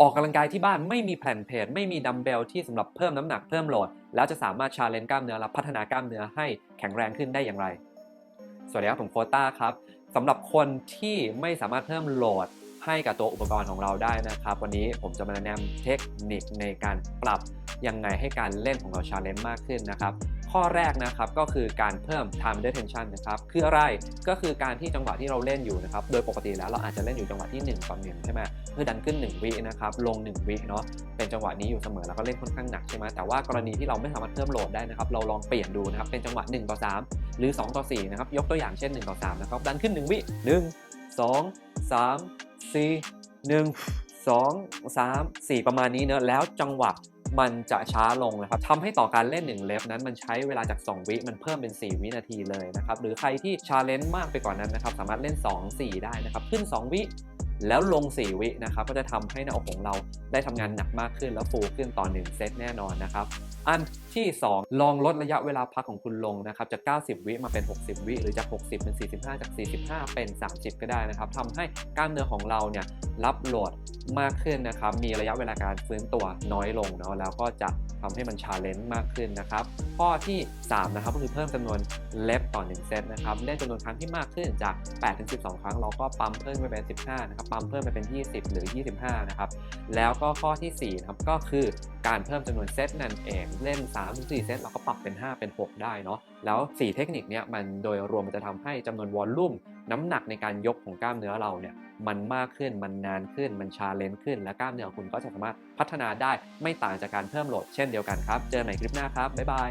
ออกกำลังกายที่บ้านไม่มีแผ่นเพจไม่มีดัมเบลที่สำหรับเพิ่มน้ำหนักเพิ่มโหลด แล้วจะสามารถชาเลนจ์กล้ามเนื้อและพัฒนากล้ามเนื้อให้แข็งแรงขึ้นได้อย่างไร สวัสดีครับผมโคต้าครับสำหรับคนที่ไม่สามารถเพิ่มโหลดให้กับตัวอุปกรณ์ของเราได้นะครับ วันนี้ผมจะมาแนะนำเทคนิคในการปรับยังไงให้การเล่นของเราชาเลนจ์มากขึ้นนะครับ ข้อแรกนะครับก็คือการเพิ่ม time under tension นะครับคืออะไรก็คือการที่จังหวะที่เราเล่นอยู่นะครับโดยปกติแล้วเราอาจจะเล่นอยู่จังหวะที่1ต่อ1ใช่ไหมเพื่อดันขึ้น 1 วินะครับลง 1 วิเนาะเป็นจังหวะนี้อยู่เสมอแล้วก็เล่นค่อนข้างหนักใช่ไหมแต่ว่ากรณีที่เราไม่สามารถเพิ่มโหลดได้นะครับเราลองเปลี่ยนดูนะครับเป็นจังหวะ1ต่อ3หรือ 2 ต่อ4นะครับยกตัวอย่างเช่น 1 ต่อ3นะครับดันขึ้น 1 วิ 1 2 3 4 1 2 3 4 ประมาณนี้เนอะแล้วจังหวะ มันจะช้าลงนะครับทำให้ต่อการเล่น 1 เล็บนั้นมันใช้เวลาจาก 2 วิมันเพิ่มเป็น 4 วินาทีเลยนะครับหรือใครที่ชาเลนจ์มากไปกว่านั้นนะครับสามารถเล่น 2 4 ได้นะครับขึ้น 2 วิ แล้วลง 4 วินะครับก็จะทำให้หน้าอกของเราได้ทำงานหนักมากขึ้นแล้วฟูขึ้นต่อ 1 เซตแน่นอนนะครับ อันที่ 2 ลองลดระยะเวลาพักของคุณลงนะครับจาก 90 วิมาเป็น 60 วิหรือจาก 60 เป็น 45 จาก 45 เป็น 30 ก็ได้นะครับทำให้กล้ามเนื้อของเราเนี่ยรับโหลดมากขึ้นนะครับ มีระยะเวลาการฟื้นตัวน้อยลงเนาะแล้วก็จะทำให้มันชาเลนจ์มากขึ้นนะครับ ข้อที่ 3 นะครับก็คือเพิ่มจำนวนเล็บต่อ 1 เซตนะครับเล่นจำนวนครั้งที่มากขึ้นจาก 8 ถึง 12 ครั้งเราก็ปั๊มเพิ่มไปเป็น 15 นะครับปั๊มเพิ่มไปเป็น 20 หรือ 25 นะครับ แล้วก็ข้อทีสี่4 นะครับ ก็คือการเพิ่มจำนวนเซตนั่นเอง เล่น 3-4 เซตเราก็ปรับเป็น 5 เป็น 6 ได้เนาะ แล้ว 4 เทคนิคเนี้ยมันโดยรวมมันจะทำให้จำนวนวอลลุ่มน้ำหนักในการยกของกล้ามเนื้อเราเนี่ยมันมากขึ้น มันนานขึ้น มันชาเลนจ์ขึ้น และกล้ามเนื้อของคุณก็จะสามารถพัฒนาได้ไม่ต่างจากการเพิ่มโหลดเช่นเดียวกันครับ เจอกันใหม่คลิปหน้าครับ บ๊ายบาย